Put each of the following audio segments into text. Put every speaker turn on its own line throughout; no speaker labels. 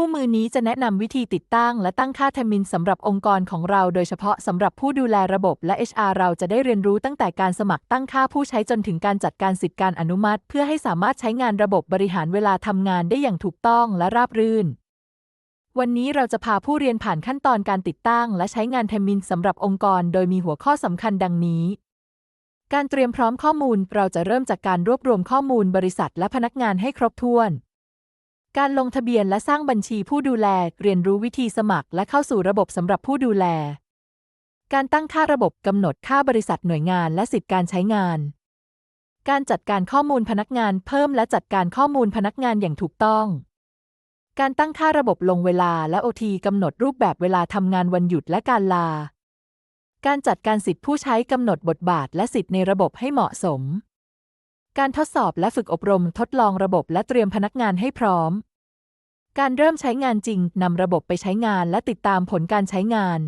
คู่มือนี้จะแนะนำวิธีติดตั้งและตั้งค่าเทมินสำหรับองค์กรของเราโดยเฉพาะสำหรับผู้ดูแลระบบและ HR เราจะได้เรียนรู้ตั้งแต่การสมัครตั้งค่าผู้ใช้จนถึงการจัดการสิทธิการอนุมัติ เพื่อให้สามารถใช้งานระบบบริหารเวลาทำงานได้อย่างถูกต้องและราบรื่น วันนี้เราจะพาผู้เรียนผ่านขั้นตอนการติดตั้ง และใช้งานเทมินสำหรับองค์กร โดยมีหัวข้อสำคัญดังนี้การเตรียมพร้อมข้อมูลเราจะเริ่มจากการรวบรวมข้อมูลบริษัทและพนักงานให้ครบถ้วน การลงทะเบียนและสร้างบัญชีผู้ดูแล เรียนรู้วิธีสมัครและเข้าสู่ระบบสำหรับผู้ดูแล การตั้งค่าระบบกำหนดค่าบริษัทหน่วยงานและสิทธิการใช้งาน การจัดการข้อมูลพนักงานเพิ่มและจัดการข้อมูลพนักงานอย่างถูกต้อง การตั้งค่าระบบลงเวลาและโอทีกำหนดรูปแบบเวลาทำงานวันหยุดและการลา การจัดการสิทธิผู้ใช้กำหนดบทบาทและสิทธิในระบบให้เหมาะสม การทดสอบและฝึกอบรมทดลองระบบและเตรียมพนักงานให้พร้อม การเริ่มใช้งานจริงนำระบบไปใช้งานและติดตามผลการใช้งาน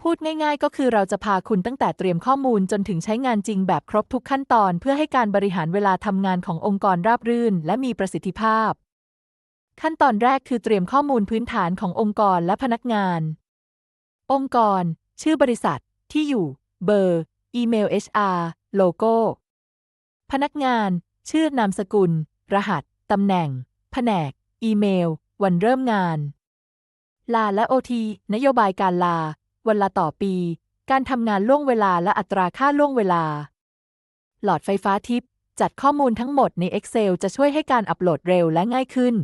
พูดง่ายๆ ก็คือเราจะพาคุณตั้งแต่เตรียมข้อมูลจนถึงใช้งานจริงแบบครบทุกขั้นตอนเพื่อให้การบริหารเวลาทำงานขององค์กรราบรื่น และมีประสิทธิภาพ ขั้นตอนแรกคือเตรียมข้อมูลพื้นฐานขององค์กรและพนักงาน องค์กร ชื่อบริษัท ที่อยู่ เบอร์ อีเมล HR โลโก้ พนักงาน ชื่อนามสกุล รหัส ตำแหน่ง แผนก อีเมล วันเริ่มงาน ลาและโอทีนโยบายการลา วันลาต่อปี การทำงานล่วงเวลาและอัตราค่าล่วงเวลา หลอดไฟฟ้าทิพย์จัดข้อมูลทั้งหมดใน Excel จะช่วยให้การอัปโหลดเร็วและง่ายขึ้น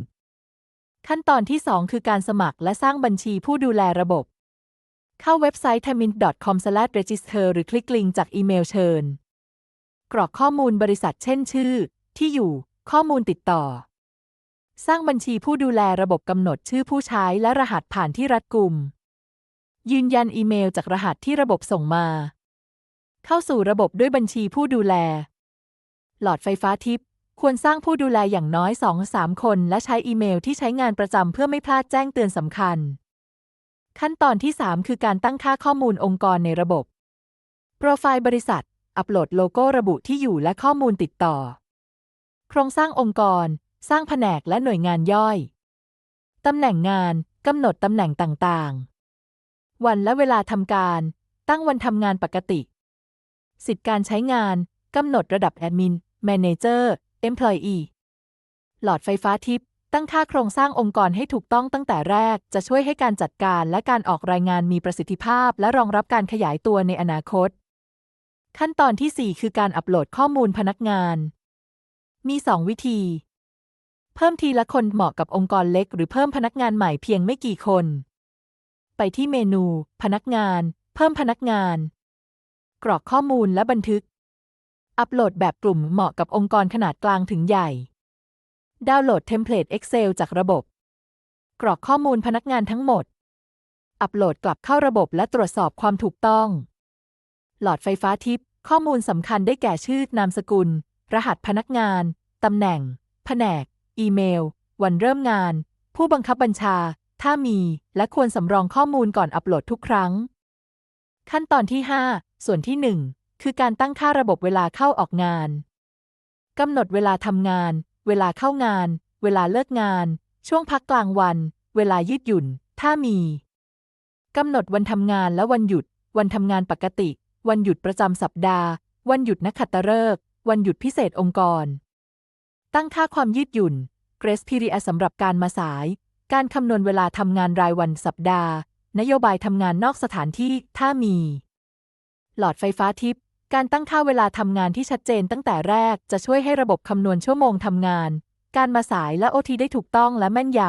ขั้นตอนที่ 2 คือการสมัครและสร้างบัญชีผู้ดูแลระบบ เข้าเว็บไซต์ tamin.com/register หรือคลิกลิงก์จากอีเมลเชิญ กรอกข้อมูลบริษัทเช่นชื่อ ที่อยู่ ข้อมูลติดต่อ สร้างบัญชีผู้ดูแลระบบกำหนดชื่อผู้ใช้และรหัสผ่านที่รัดกุม ยืนยันอีเมลจากรหัสที่ระบบส่งมา เข้าสู่ระบบด้วยบัญชีผู้ดูแล หลอดไฟฟ้าทิพย์ควรสร้างผู้ดูแลอย่างน้อย 2-3 คน และใช้อีเมลที่ใช้งานประจำเพื่อไม่พลาดแจ้งเตือนสำคัญ ขั้นตอนที่ 3 คือการตั้งค่าข้อมูลองค์กรในระบบ โปรไฟล์บริษัท อัปโหลดโลโก้ระบุที่อยู่และข้อมูลติดต่อ โครงสร้างองค์กร สร้างแผนกและหน่วยงานย่อย ตำแหน่งงาน กำหนดตำแหน่งต่างๆ วันและเวลาทำการ ตั้งวันทำงานปกติ สิทธิการใช้งาน กำหนดระดับแอดมิน แมเนเจอร์ เอมพลอยีหลอดไฟฟ้าทิพย์ตั้งค่าโครงสร้างองค์กรให้ถูกต้องตั้งแต่แรก จะช่วยให้การจัดการและการออกรายงานมีประสิทธิภาพ และรองรับการขยายตัวในอนาคต ขั้นตอนที่ 4 คือการอัปโหลดข้อมูลพนักงาน มี 2 วิธี เพิ่มทีละคนเหมาะกับองค์กรเล็ก หรือเพิ่มพนักงานใหม่เพียงไม่กี่คน ไปที่เมนู พนักงาน เพิ่มพนักงาน กรอกข้อมูลและบันทึก อัปโหลดแบบกลุ่มเหมาะกับองค์กรขนาดกลางถึงใหญ่ ดาวน์โหลดเทมเพลต Excel จากระบบ กรอกข้อมูลพนักงานทั้งหมด อัปโหลดกลับเข้าระบบและตรวจสอบความถูกต้อง หลอดไฟฟ้าทิพ ข้อมูลสำคัญได้แก่ชื่อนามสกุล รหัสพนักงาน ตำแหน่ง แผนก อีเมล วันเริ่มงาน ผู้บังคับบัญชา ถ้ามี และควรสำรองข้อมูลก่อนอัปโหลดทุกครั้ง ขั้นตอนที่ 5 ส่วนที่ 1 คือการตั้งค่าระบบเวลาเข้าออกงานกำหนดเวลาทำงาน เวลาเข้างาน เวลาเลิกงาน ช่วงพักกลางวัน เวลายืดหยุ่น ถ้ามีกำหนดวันทำงานและวันหยุด วันทำงานปกติ วันหยุดประจำสัปดาห์ วันหยุดนักขัตฤกษ์วันหยุดพิเศษองค์กร ตั้งค่าความยืดหยุ่น Grace Period สำหรับการมาสาย การคำนวณเวลาทำงานรายวันสัปดาห์ นโยบายทำงานนอกสถานที่ถ้ามี หลอดไฟฟ้าทิพย์การตั้งค่าเวลาทำงานที่ชัดเจนตั้งแต่แรกจะช่วยให้ระบบคำนวณชั่วโมงทำงาน การมาสายและโอทีได้ถูกต้องและแม่นย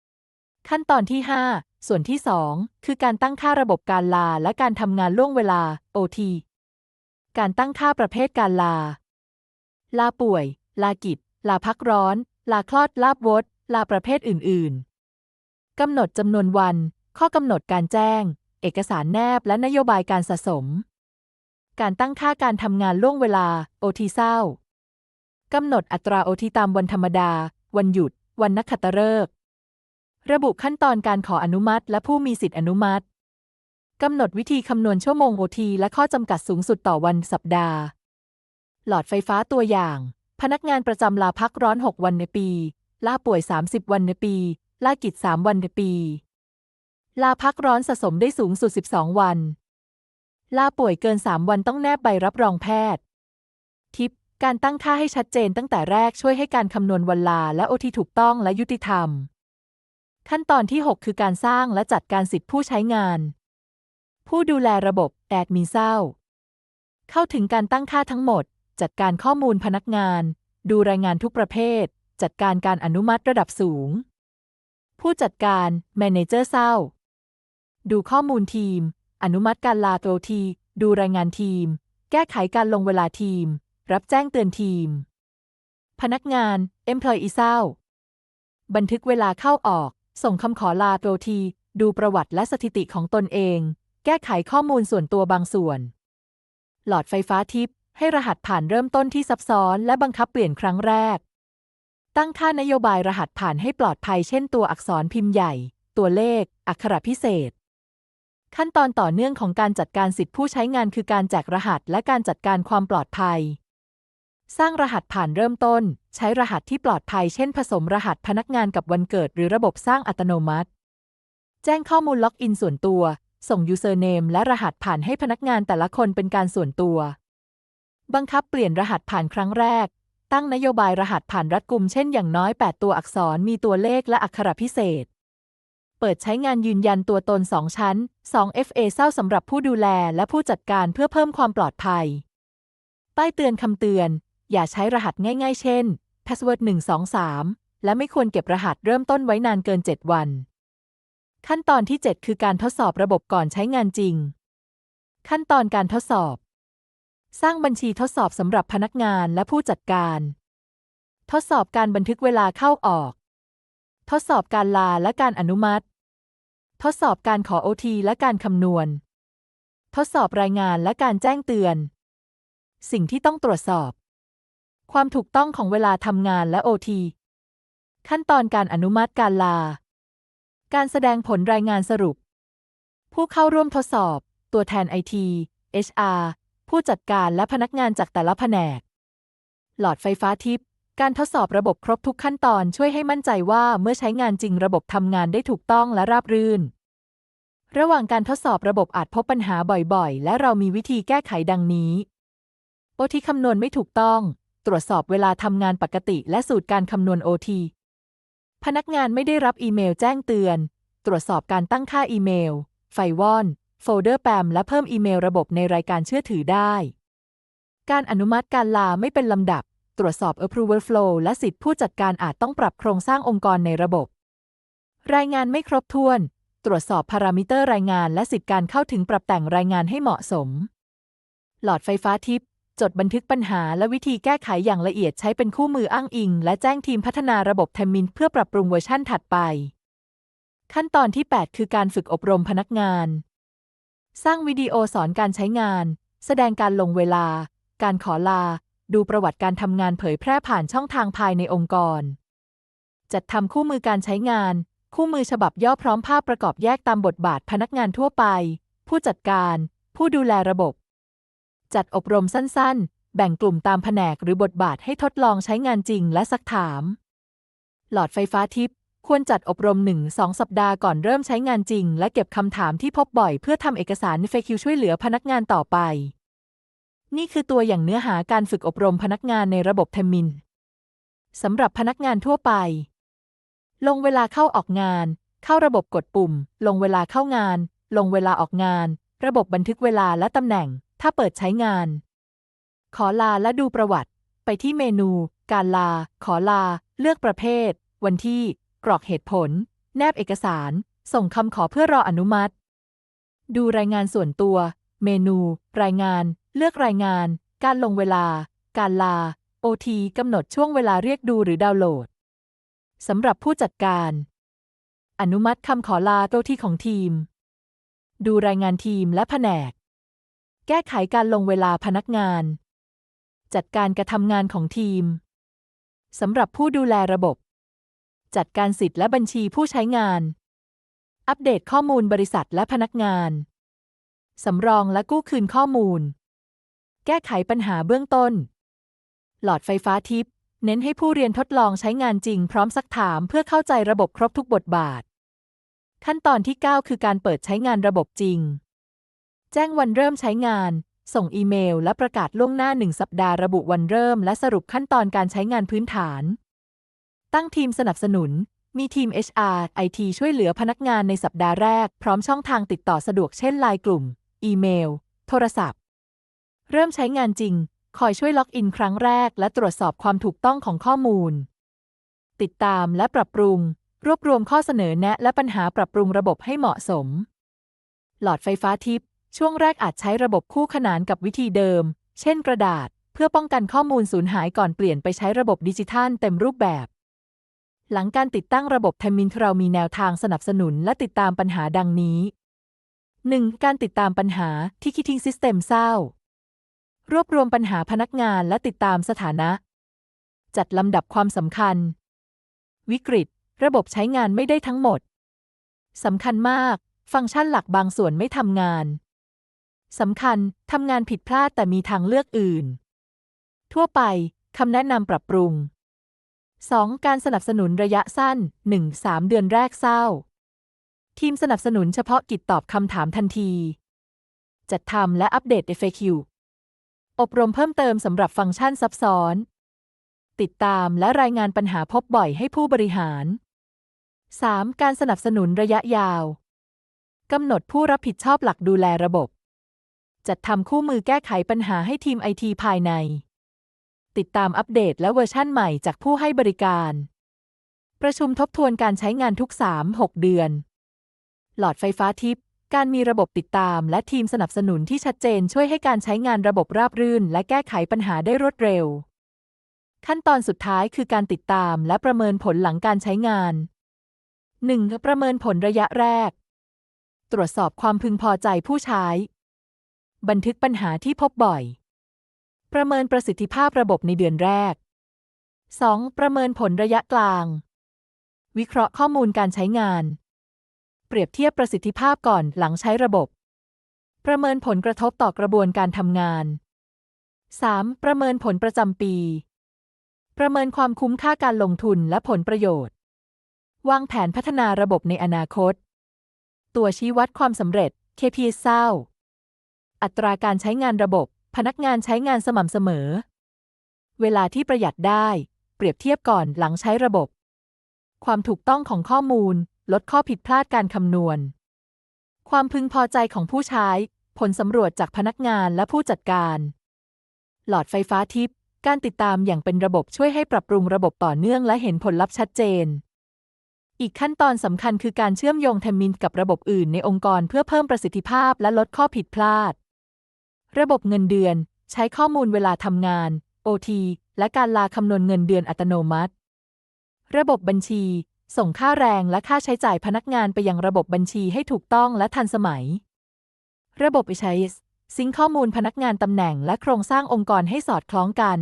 ำขั้นตอนที่ 5 ส่วนที่ 2 คือการตั้งค่าระบบการลาและการทำงานล่วงเวลา OT การตั้งค่าประเภทการลา ลาป่วย ลากิจ ลาพักร้อน ลาคลอด ลาบวดลาประเภทอื่น ๆ กำหนดจำนวนวัน ข้อกำหนดการแจ้ง เอกสารแนบและนโยบายการสะสม การตั้งค่าการทำงานล่วงเวลา OT เศร้ากำหนดอัตราโอทีตามวันธรรมดา วันหยุด วันนักขัตฤกษ์ ระบุขั้นตอนการขออนุมัติ และผู้มีสิทธิอนุมัติ กำหนดวิธีคำนวณชั่วโมงโอทีและข้อจำกัดสูงสุดต่อวันสัปดาห์ หลอดไฟฟ้าตัวอย่าง พนักงานประจำลาพักร้อน 6 วันในปี ลาป่วย 30 วันในปี ลากิจ 3 วันในปี ลาพักร้อนสะสมได้สูงสุด 12 วัน ลาป่วยเกิน 3 วันต้องแนบใบรับรองแพทย์ ทิป การตั้งค่าให้ชัดเจนตั้งแต่แรกช่วยให้การคำนวณวันลาและโอทีถูกต้องและยุติธรรม ขั้นตอนที่ 6 คือการสร้างและจัดการสิทธิผู้ใช้งาน ผู้ดูแลระบบแอดมินเศร้าเข้าถึงการตั้งค่าทั้งหมด จัดการข้อมูลพนักงาน ดูรายงานทุกประเภท จัดการการอนุมัติระดับสูง ผู้จัดการแมเนเจอร์เศร้าดูข้อมูลทีม อนุมัติการลาโตวที ดูรายงานทีม แก้ไขการลงเวลาทีม รับแจ้งเตือนทีม พนักงาน Employee เศร้าบันทึกเวลาเข้าออก ส่งคำขอลาโตวที ดูประวัติและสถิติของตนเอง แก้ไขข้อมูลส่วนตัวบางส่วน หลอดไฟฟ้าทิพย์ให้รหัสผ่านเริ่มต้นที่ซับซ้อนและบังคับเปลี่ยนครั้งแรก ตั้งค่านโยบายรหัสผ่านให้ปลอดภัยเช่นตัวอักษรพิมพ์ใหญ่ ตัวเลข อักขระพิเศษ ขั้นตอนต่อเนื่องของการจัดการสิทธิผู้ใช้งานคือการแจกรหัสและการจัดการความปลอดภัย สร้างรหัสผ่านเริ่มต้น ใช้รหัสที่ปลอดภัยเช่นผสมรหัสพนักงานกับวันเกิด หรือระบบสร้างอัตโนมัติ แจ้งข้อมูลล็อกอินส่วนตัว ส่ง username และรหัสผ่านให้พนักงานแต่ละคนเป็นการส่วนตัว บังคับเปลี่ยนรหัสผ่านครั้งแรก ตั้งนโยบายรหัสผ่านรัดกุมเช่นอย่างน้อย 8 ตัวอักษรมีตัวเลขและอักขระพิเศษ เปิดใช้งานยืนยันตัวตน 2 ชั้น 2 FA เศร้าสำหรับผู้ดูแลและผู้จัดการเพื่อเพิ่มความปลอดภัย ป้ายเตือนคำเตือน อย่าใช้รหัสง่าย ๆ เช่น password 123 และไม่ควรเก็บรหัสเริ่มต้นไว้นานเกิน 7 วัน ขั้นตอนที่ 7 คือการทดสอบระบบก่อนใช้งานจริง ขั้นตอนการทดสอบ สร้างบัญชีทดสอบสำหรับพนักงานและผู้จัดการ ทดสอบการบันทึกเวลาเข้าออก ทดสอบการลาและการอนุมัติ ทดสอบการขอโอทีและการคำนวณ ทดสอบรายงานและการแจ้งเตือน สิ่งที่ต้องตรวจสอบ ความถูกต้องของเวลาทำงานและโอทีขั้นตอนการอนุมัติการลา การแสดงผลรายงานสรุป ผู้เข้าร่วมทดสอบ ตัวแทนไอที HR ผู้จัดการและพนักงานจากแต่ละแผนก หลอดไฟฟ้าทิพย์การทดสอบระบบครบทุกขั้นตอนช่วยให้มั่นใจว่าเมื่อใช้งานจริงระบบทำงานได้ถูกต้องและราบรื่น ระหว่างการทดสอบระบบอาจพบปัญหาบ่อยๆ และเรามีวิธีแก้ไขดังนี้ โอทีคำนวณไม่ถูกต้อง ตรวจสอบเวลาทำงานปกติ และสูตรการคำนวณโอทีพนักงานไม่ได้รับอีเมลแจ้งเตือน ตรวจสอบการตั้งค่าอีเมล ไฟวอน โฟลเดอร์แปม และเพิ่มอีเมลระบบในรายการเชื่อถือได้ การอนุมัติการลาไม่เป็นลำดับ ตรวจสอบ approval flow และสิทธิผู้จัดการอาจต้องปรับโครงสร้างองค์กรในระบบ รายงานไม่ครบถ้วน ตรวจสอบพารามิเตอร์รายงาน และสิทธิการเข้าถึงปรับแต่งรายงานให้เหมาะสม หลอดไฟฟ้าทิพ จดบันทึกปัญหาและวิธีแก้ไขอย่างละเอียดใช้เป็นคู่มืออ้างอิง และแจ้งทีมพัฒนาระบบเทมินเพื่อปรับปรุงเวอร์ชั่นถัดไป ขั้นตอนที่ 8 คือการฝึกอบรมพนักงาน สร้างวิดีโอสอนการใช้งาน แสดงการลงเวลา การขอลา ดูประวัติการทำงานเผยแพร่ผ่านช่องทางภายในองค์กร จัดทำคู่มือการใช้งาน คู่มือฉบับย่อพร้อมภาพประกอบแยกตามบทบาทพนักงานทั่วไป ผู้จัดการ ผู้ดูแลระบบ จัดอบรมสั้นๆ แบ่งกลุ่มตามแผนกหรือบทบาทให้ทดลองใช้งานจริงและซักถาม หลอดไฟฟ้าทิพย์ควรจัดอบรม 1-2 สัปดาห์ก่อนเริ่มใช้งานจริง และเก็บคำถามที่พบบ่อยเพื่อทำเอกสาร FAQ ช่วยเหลือพนักงานต่อไป นี่คือตัวอย่างเนื้อหาการฝึกอบรมพนักงานในระบบเทมินสำหรับพนักงานทั่วไป ลงเวลาเข้าออกงาน เข้าระบบกดปุ่ม ลงเวลาเข้างาน ลงเวลาออกงาน ระบบบันทึกเวลาและตำแหน่ง ถ้าเปิดใช้งาน ขอลาและดูประวัติ ไปที่เมนู การลา ขอลา เลือกประเภท วันที่ กรอกเหตุผล แนบเอกสาร ส่งคำขอเพื่อรออนุมัติ ดูรายงานส่วนตัว เมนู รายงาน เลือกรายงาน การลงเวลา การลา OT กำหนดช่วงเวลาเรียกดูหรือดาวน์โหลดสำหรับผู้จัดการ อนุมัติคำขอลาโตที่ของทีม ดูรายงานทีมและแผนก แก้ไขการลงเวลาพนักงาน จัดการกระทำงานของทีม สำหรับผู้ดูแลระบบ จัดการสิทธิ์และบัญชีผู้ใช้งาน อัปเดตข้อมูลบริษัทและพนักงาน สำรองและกู้คืนข้อมูล แก้ไขปัญหาเบื้องต้น หลอดไฟฟ้าทิพย์เน้นให้ผู้เรียนทดลองใช้งานจริงพร้อมซักถามเพื่อเข้าใจระบบครบทุกบทบาท ขั้นตอนที่ 9 คือการเปิดใช้งานระบบจริง แจ้งวันเริ่มใช้งาน ส่งอีเมล และประกาศล่วงหน้า 1 สัปดาห์ระบุวันเริ่ม และสรุปขั้นตอนการใช้งานพื้นฐาน ตั้งทีมสนับสนุน มีทีม HR IT ช่วยเหลือพนักงานในสัปดาห์แรก พร้อมช่องทางติดต่อสะดวกเช่นไลน์กลุ่ม อีเมล โทรศัพท์ เริ่มใช้งานจริง คอยช่วยล็อกอินครั้งแรก และตรวจสอบความถูกต้องของข้อมูล ติดตามและปรับปรุง รวบรวมข้อเสนอแนะ และปัญหาปรับปรุงระบบให้เหมาะสม หลอดไฟฟ้าทิพย ช่วงแรกอาจใช้ระบบคู่ขนานกับวิธีเดิม เช่นกระดาษ เพื่อป้องกันข้อมูลสูญหายก่อนเปลี่ยนไปใช้ระบบดิจิทัลเต็มรูปแบบ หลังการติดตั้งระบบเทมินเรามีแนวทางสนับสนุนและติดตามปัญหาดังนี้ 1. การติดตามปัญหาที่คิ t ิ n g System เศร้ารวบรวมปัญหาพนักงานและติดตามสถานะ จัดลำดับความสำคัญ วิกฤต ระบบใช้งานไม่ได้ทั้งหมดสำคัญมาก ฟังก์ชันหลักบางส่วนไม่ทำงาน สำคัญ ทำงานผิดพลาดแต่มีทางเลือกอื่น ทั่วไป คำแนะนำปรับปรุง 2. การสนับสนุนระยะสั้น 1-3 เดือนแรกเศร้า ทีมสนับสนุนเฉพาะกิจตอบคำถามทันที จัดทำและอัปเดต FAQ อบรมเพิ่มเติมสำหรับฟังก์ชันซับซ้อน ติดตามและรายงานปัญหาพบบ่อยให้ผู้บริหาร 3. การสนับสนุนระยะยาว กำหนดผู้รับผิดชอบหลักดูแลระบบ จัดทำคู่มือแก้ไขปัญหาให้ทีมไอทีภายใน ติดตามอัปเดตและเวอร์ชั่นใหม่จากผู้ให้บริการ ประชุมทบทวนการใช้งานทุก 3-6 เดือน หลอดไฟฟ้าทิพย์การมีระบบติดตามและทีมสนับสนุนที่ชัดเจนช่วยให้การใช้งานระบบราบรื่น และแก้ไขปัญหาได้รวดเร็ว ขั้นตอนสุดท้ายคือการติดตามและประเมินผลหลังการใช้งาน 1. ประเมินผลระยะแรก ตรวจสอบความพึงพอใจผู้ใช้ บันทึกปัญหาที่พบบ่อย ประเมินประสิทธิภาพระบบในเดือนแรก 2. ประเมินผลระยะกลาง วิเคราะห์ข้อมูลการใช้งาน เปรียบเทียบประสิทธิภาพก่อนหลังใช้ระบบ ประเมินผลกระทบต่อกระบวนการทำงาน 3. ประเมินผลประจำปี ประเมินความคุ้มค่าการลงทุนและผลประโยชน์ วางแผนพัฒนาระบบในอนาคต ตัวชี้วัดความสำเร็จ KPI เศร้า อัตราการใช้งานระบบ พนักงานใช้งานสม่ำเสมอ เวลาที่ประหยัดได้ เปรียบเทียบก่อนหลังใช้ระบบ ความถูกต้องของข้อมูล ลดข้อผิดพลาดการคำนวณ ความพึงพอใจของผู้ใช้ ผลสำรวจจากพนักงานและผู้จัดการ หลอดไฟฟ้าทิพย์การติดตามอย่างเป็นระบบช่วยให้ปรับปรุงระบบต่อเนื่องและเห็นผลลัพธ์ชัดเจน อีกขั้นตอนสำคัญคือการเชื่อมโยงเทมมินกับระบบอื่นในองค์กรเพื่อเพิ่มประสิทธิภาพและลดข้อผิดพลาด ระบบเงินเดือน ใช้ข้อมูลเวลาทำงาน OT และการลาคำนวณเงินเดือนอัตโนมัติ ระบบบัญชี ส่งค่าแรงและค่าใช้จ่ายพนักงานไปยังระบบบัญชีให้ถูกต้องและทันสมัย ระบบ HIS ซิงข้อมูลพนักงานตำแหน่งและโครงสร้างองค์กรให้สอดคล้องกัน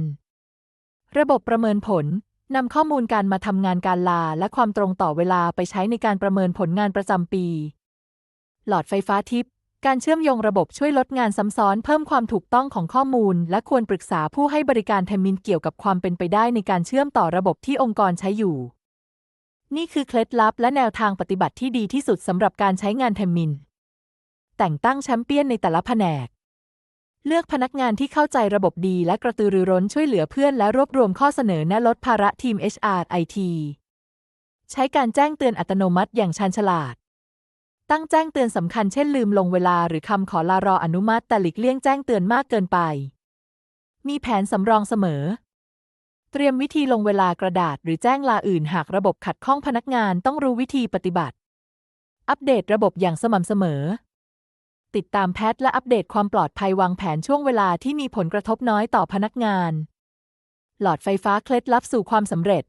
ระบบประเมินผลนำข้อมูลการมาทำงานการลาและความตรงต่อเวลาไปใช้ในการประเมินผลงานประจำปี หลอดไฟฟ้าทิพย์ การเชื่อมโยงระบบช่วยลดงานซ้ำซ้อนเพิ่มความถูกต้องของข้อมูล และควรปรึกษาผู้ให้บริการเทมมินเกี่ยวกับความเป็นไปได้ในการเชื่อมต่อระบบที่องค์กรใช้อยู่ นี่คือเคล็ดลับและแนวทางปฏิบัติที่ดีที่สุดสำหรับการใช้งานเทมมิน แต่งตั้งแชมเปี้ยนในแต่ละแผนก เลือกพนักงานที่เข้าใจระบบดีและกระตือรือร้นช่วยเหลือเพื่อนและรวบรวมข้อเสนอแนะลดภาระทีม HR IT ใช้การแจ้งเตือนอัตโนมัติอย่างชาญฉลาด ตั้งแจ้งเตือนสำคัญเช่นลืมลงเวลาหรือคำขอลารออนุมัติแต่หลีกเลี่ยงแจ้งเตือนมากเกินไป มีแผนสำรองเสมอ เตรียมวิธีลงเวลากระดาษหรือแจ้งลาอื่นหากระบบขัดข้องพนักงานต้องรู้วิธีปฏิบัติ อัปเดตระบบอย่างสม่ำเสมอ ติดตามแพทและอัปเดตความปลอดภัยวางแผนช่วงเวลาที่มีผลกระทบน้อยต่อพนักงาน หลอดไฟฟ้าเคล็ดลับสู่ความสำเร็จ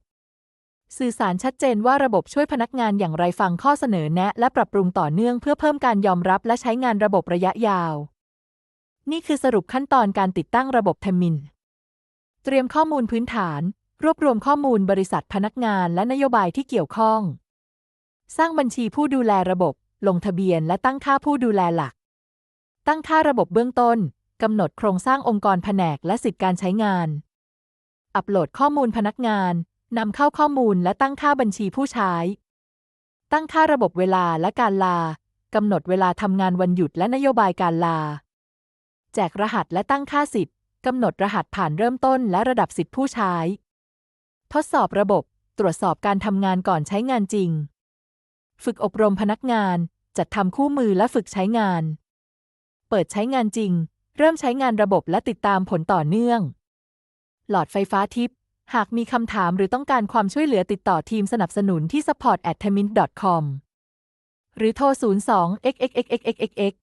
สื่อสารชัดเจนว่าระบบช่วยพนักงานอย่างไรฟังข้อเสนอแนะ และปรับปรุงต่อเนื่องเพื่อเพิ่มการยอมรับและใช้งานระบบระยะยาว นี่คือสรุปขั้นตอนการติดตั้งระบบเทมมิน เตรียมข้อมูลพื้นฐาน รวบรวมข้อมูลบริษัทพนักงานและนโยบายที่เกี่ยวข้อง สร้างบัญชีผู้ดูแลระบบ ลงทะเบียนและตั้งค่าผู้ดูแลหลัก ตั้งค่าระบบเบื้องต้นกำหนดโครงสร้างองค์กรแผนกและสิทธิการใช้งาน อัปโหลดข้อมูลพนักงาน นำเข้าข้อมูลและตั้งค่าบัญชีผู้ใช้ ตั้งค่าระบบเวลาและการลากำหนดเวลาทำงานวันหยุดและนโยบายการลา แจกรหัสและตั้งค่าสิทธิ์กำหนดรหัสผ่านเริ่มต้นและระดับสิทธิผู้ใช้ ทดสอบระบบ ตรวจสอบการทำงานก่อนใช้งานจริง ฝึกอบรมพนักงาน จัดทำคู่มือและฝึกใช้งาน เปิดใช้งานจริง เริ่มใช้งานระบบและติดตามผลต่อเนื่อง หลอดไฟฟ้าทิพย์ หากมีคำถามหรือต้องการความช่วยเหลือติดต่อทีมสนับสนุนที่ support at t a m i n com หรือโทร 02xxxxxx